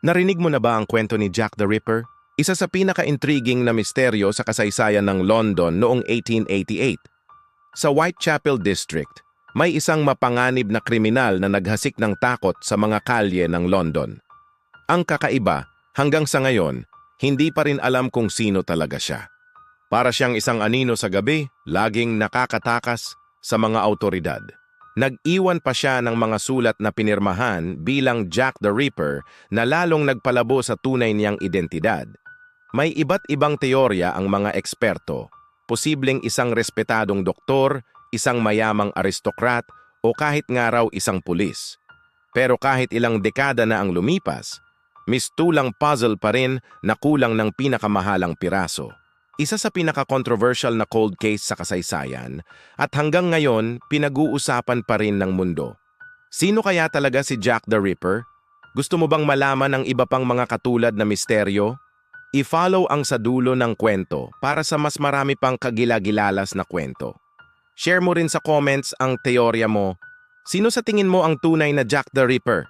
Narinig mo na ba ang kwento ni Jack the Ripper? Isa sa pinaka-intriguing na misteryo sa kasaysayan ng London noong 1888. Sa Whitechapel District, may isang mapanganib na kriminal na naghasik ng takot sa mga kalye ng London. Ang kakaiba, hanggang sa ngayon, hindi pa rin alam kung sino talaga siya. Para siyang isang anino sa gabi, laging nakakatakas sa mga autoridad. Nag-iwan pa siya ng mga sulat na pinirmahan bilang Jack the Ripper na lalong nagpalabo sa tunay niyang identidad. May iba't ibang teorya ang mga eksperto. Posibleng isang respetadong doktor, isang mayamang aristokrat, o kahit nga raw isang pulis. Pero kahit ilang dekada na ang lumipas, mistulang puzzle pa rin na kulang ng pinakamahalang piraso. Isa sa pinaka-controversial na cold case sa kasaysayan at hanggang ngayon pinag-uusapan pa rin ng mundo. Sino kaya talaga si Jack the Ripper? Gusto mo bang malaman ang iba pang mga katulad na misteryo? I-follow ang sa dulo ng kwento para sa mas marami pang kagilagilalas na kwento. Share mo rin sa comments ang teorya mo. Sino sa tingin mo ang tunay na Jack the Ripper?